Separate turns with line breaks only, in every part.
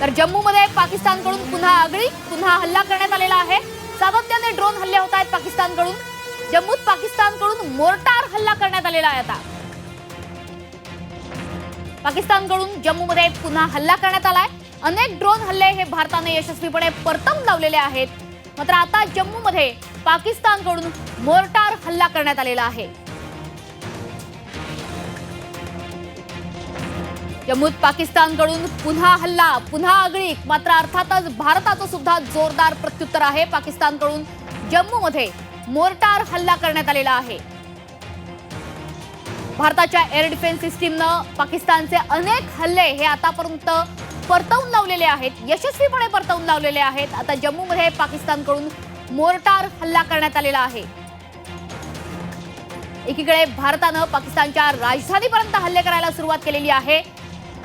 तर जम्मूमध्ये पाकिस्तानकडून पुन्हा आगळी पुन्हा हल्ला करण्यात आलेला आहे. सातत्याने ड्रोन हल्ले होत आहेत पाकिस्तानकडून. जम्मूत पाकिस्तानकडून मोर्टार हल्ला करण्यात आलेला आहे आता. पाकिस्तानकडून जम्मूमध्ये पुन्हा हल्ला करण्यात आलाय. अनेक ड्रोन हल्ले हे भारताने यशस्वीपणे परतम लावलेले आहेत. मात्र आता जम्मूमध्ये पाकिस्तानकडून मोर्टार हल्ला करण्यात आलेला आहे. जम्मूत पाकिस्तानकडून पुन्हा हल्ला पुन्हा आगळीक. मात्र अर्थातच भारताचं सुद्धा जोरदार प्रत्युत्तर आहे. पाकिस्तानकडून जम्मूमध्ये मोर्टार हल्ला करण्यात आलेला आहे. भारताच्या एअर डिफेन्स सिस्टीमनं पाकिस्तानचे अनेक हल्ले हे आतापर्यंत परतवून लावलेले आहेत. यशस्वीपणे परतवून लावलेले आहेत. आता जम्मूमध्ये पाकिस्तानकडून मोर्टार हल्ला करण्यात आलेला आहे. एकीकडे भारतानं पाकिस्तानच्या राजधानीपर्यंत हल्ले करायला सुरुवात केलेली आहे.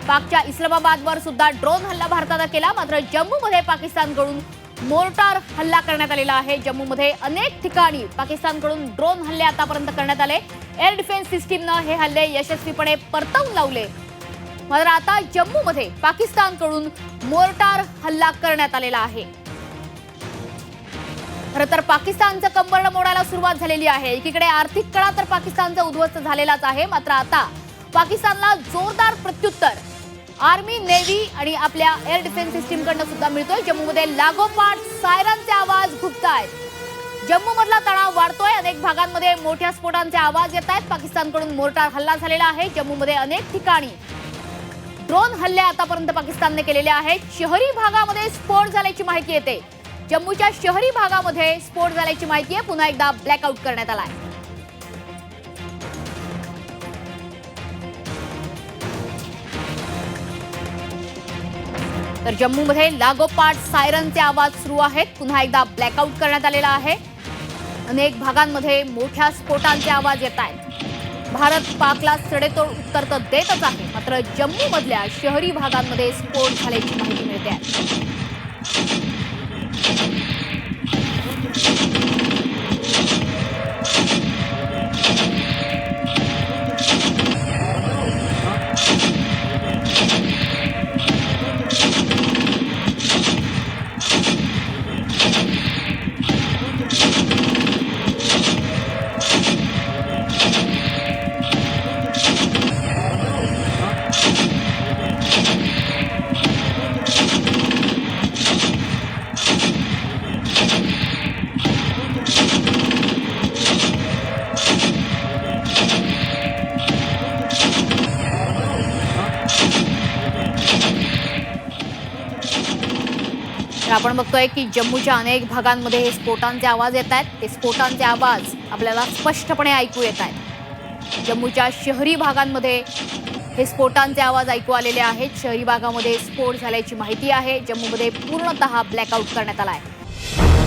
पाकच्या इस्लामाबादवर सुद्धा ड्रोन हल्ला भारतानं केला. मात्र जम्मूमध्ये पाकिस्तानकडून मोर्टार हल्ला करण्यात आलेला आहे. जम्मूमध्ये अनेक ठिकाणी पाकिस्तानकडून ड्रोन हल्ले आतापर्यंत करण्यात आले. एअर डिफेन्स सिस्टीमनं हे हल्ले यशस्वीपणे परतवून लावले. मात्र आता जम्मूमध्ये पाकिस्तानकडून मोर्टार हल्ला करण्यात आलेला आहे. खरं तर पाकिस्तानचं कंबरण मोडायला सुरुवात झालेली आहे. एकीकडे आर्थिक कळा तर पाकिस्तानचा उद्ध्वस्त झालेलाच आहे. मात्र आता पाकिस्तानला जोरदार प्रत्युत्तर आर्मी नेव्ही आणि आपल्या एअर डिफेन्स सिस्टीमकडनं सुद्धा मिळतोय. जम्मूमध्ये लागोपाठ सायरनचे आवाज घुपतायत जम्मूमधला तणाव वाढतोय. अनेक भागांमध्ये मोठ्या स्फोटांचे आवाज येत आहेत पाकिस्तानकडून मोर्टार हल्ला झालेला आहे. जम्मूमध्ये अनेक ठिकाणी ड्रोन हल्ले आतापर्यंत पाकिस्तानने केलेले आहेत. शहरी भागामध्ये स्फोट झाल्याची माहिती येते. जम्मूच्या शहरी भागामध्ये स्फोट झाल्याची माहिती आहे. पुन्हा एकदा ब्लॅकआउट करण्यात आला आहे तर जम्मूमध्ये लागोपाठ सायरनचे आवाज सुरू आहेत. पुन्हा एकदा ब्लॅकआउट करण्यात आलेला आहे. अनेक भागांमध्ये मोठ्या स्फोटांचे आवाज येत आहेत. भारत पाकला सडेतोड उत्तर तर देतच आहे मात्र जम्मूमधल्या शहरी भागांमध्ये स्फोट झाल्याची माहिती मिळते आहे. तर आपण बघतोय की जम्मूच्या अनेक भागांमध्ये हे स्फोटांचे आवाज येत आहेत. ते स्फोटांचे आवाज आपल्याला स्पष्टपणे ऐकू येत आहेत. जम्मूच्या शहरी भागांमध्ये हे स्फोटांचे आवाज ऐकू आलेले आहेत. शहरी भागामध्ये स्फोट झाल्याची माहिती आहे. जम्मूमध्ये पूर्णतः ब्लॅकआउट करण्यात आला आहे.